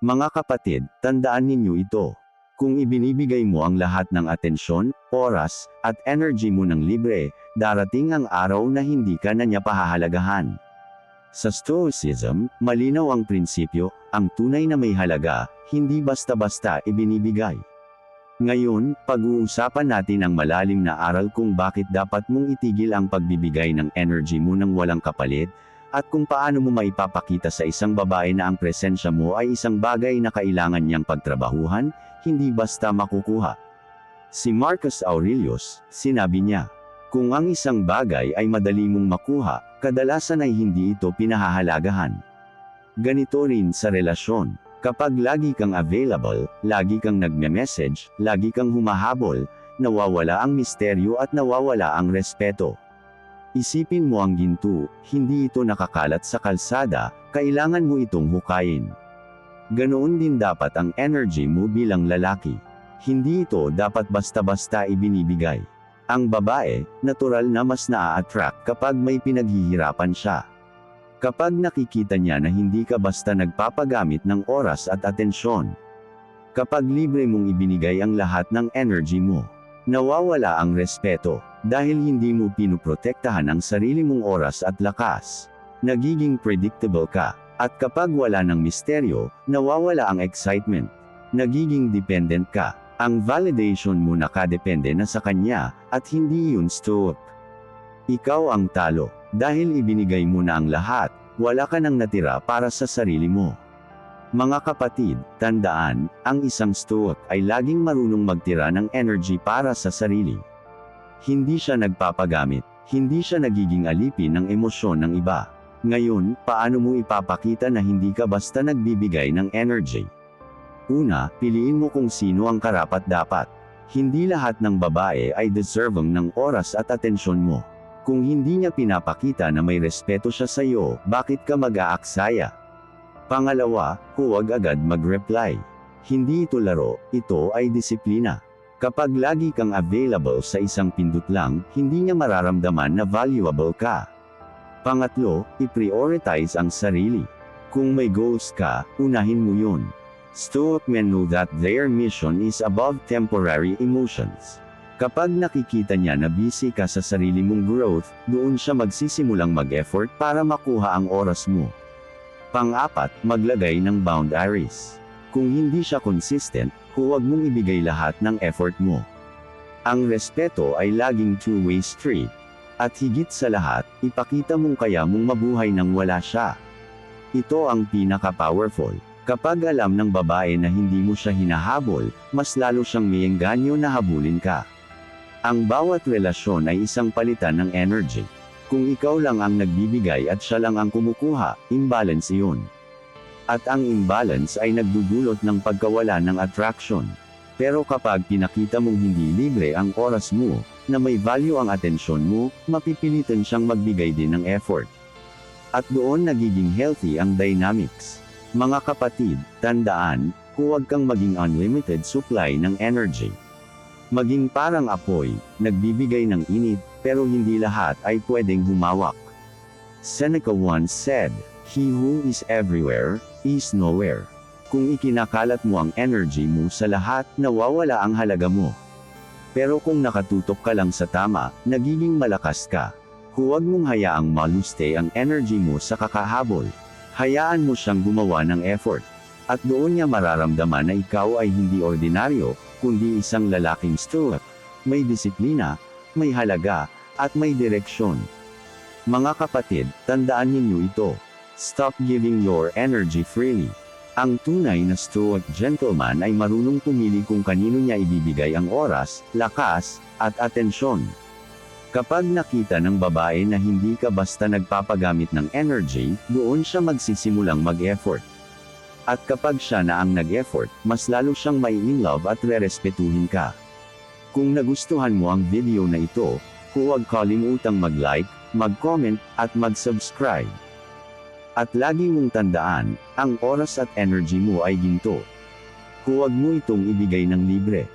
Mga kapatid, tandaan ninyo ito. Kung ibinibigay mo ang lahat ng atensyon, oras, at energy mo ng libre, darating ang araw na hindi ka na niya pahahalagahan. Sa Stoicism, malinaw ang prinsipyo, ang tunay na may halaga, hindi basta-basta ibinibigay. Ngayon, pag-uusapan natin ang malalim na aral kung bakit dapat mong itigil ang pagbibigay ng energy mo ng walang kapalit, at kung paano mo maipapakita sa isang babae na ang presensya mo ay isang bagay na kailangan niyang pagtrabahuhan, hindi basta makukuha. Si Marcus Aurelius, sinabi niya, kung ang isang bagay ay madali mong makuha, kadalasan ay hindi ito pinahahalagahan. Ganito rin sa relasyon. Kapag lagi kang available, lagi kang nagme-message, lagi kang humahabol, nawawala ang misteryo at nawawala ang respeto. Isipin mo ang ginto, hindi ito nakakalat sa kalsada, kailangan mo itong hukayin. Ganoon din dapat ang energy mo bilang lalaki. Hindi ito dapat basta-basta ibinibigay. Ang babae, natural na mas naa-attract kapag may pinaghihirapan siya. Kapag nakikita niya na hindi ka basta nagpapagamit ng oras at atensyon. Kapag libre mong ibinigay ang lahat ng energy mo. Nawawala ang respeto, dahil hindi mo pinuprotektahan ang sarili mong oras at lakas. Nagiging predictable ka, at kapag wala ng misteryo, nawawala ang excitement. Nagiging dependent ka, ang validation mo nakadepende na sa kanya, at hindi yun stoic. Ikaw ang talo, dahil ibinigay mo na ang lahat, wala ka nang natira para sa sarili mo. Mga kapatid, tandaan, ang isang stoic ay laging marunong magtira ng energy para sa sarili. Hindi siya nagpapagamit, hindi siya nagiging alipin ng emosyon ng iba. Ngayon, paano mo ipapakita na hindi ka basta nagbibigay ng energy? Una, piliin mo kung sino ang karapat-dapat. Hindi lahat ng babae ay deserving ng oras at atensyon mo. Kung hindi niya pinapakita na may respeto siya sa iyo, bakit ka mag-aaksaya? Pangalawa, huwag agad mag-reply. Hindi ito laro, ito ay disiplina. Kapag lagi kang available sa isang pindot lang, hindi niya mararamdaman na valuable ka. Pangatlo, i-prioritize ang sarili. Kung may goals ka, unahin mo yun. Stoic men know that their mission is above temporary emotions. Kapag nakikita niya na busy ka sa sarili mong growth, doon siya magsisimulang mag-effort para makuha ang oras mo. Pang-apat, maglagay ng boundaries. Kung hindi siya consistent, huwag mong ibigay lahat ng effort mo. Ang respeto ay laging two-way street. At higit sa lahat, ipakita mong kaya mong mabuhay nang wala siya. Ito ang pinaka-powerful. Kapag alam ng babae na hindi mo siya hinahabol, mas lalo siyang may engganyo na habulin ka. Ang bawat relasyon ay isang palitan ng energy. Kung ikaw lang ang nagbibigay at siya lang ang kumukuha, imbalance iyon. At ang imbalance ay nagdudulot ng pagkawala ng attraction. Pero kapag pinakita mong hindi libre ang oras mo, na may value ang atensyon mo, mapipilitan siyang magbigay din ng effort. At doon nagiging healthy ang dynamics. Mga kapatid, tandaan, huwag kang maging unlimited supply ng energy. Maging parang apoy, nagbibigay ng init, pero hindi lahat ay pwedeng humawak. Seneca once said, He who is everywhere, is nowhere. Kung ikinakalat mo ang energy mo sa lahat, nawawala ang halaga mo. Pero kung nakatutok ka lang sa tama, nagiging malakas ka. Huwag mong hayaang maluste ang energy mo sa kakahabol. Hayaan mo siyang gumawa ng effort. At doon niya mararamdaman na ikaw ay hindi ordinaryo, kundi isang lalaking stoic. May disiplina, may halaga, at may direksyon. Mga kapatid, tandaan ninyo ito. Stop giving your energy freely. Ang tunay na stoic gentleman ay marunong pumili kung kanino niya ibibigay ang oras, lakas, at atensyon. Kapag nakita ng babae na hindi ka basta nagpapagamit ng energy, doon siya magsisimulang mag-effort. At kapag siya na ang nag-effort, mas lalo siyang may in love at rerespetuhin ka. Kung nagustuhan mo ang video na ito, huwag kalimutang mag-like, mag-comment, at mag-subscribe. At lagi mong tandaan, ang oras at energy mo ay ginto. Huwag mo itong ibigay ng libre.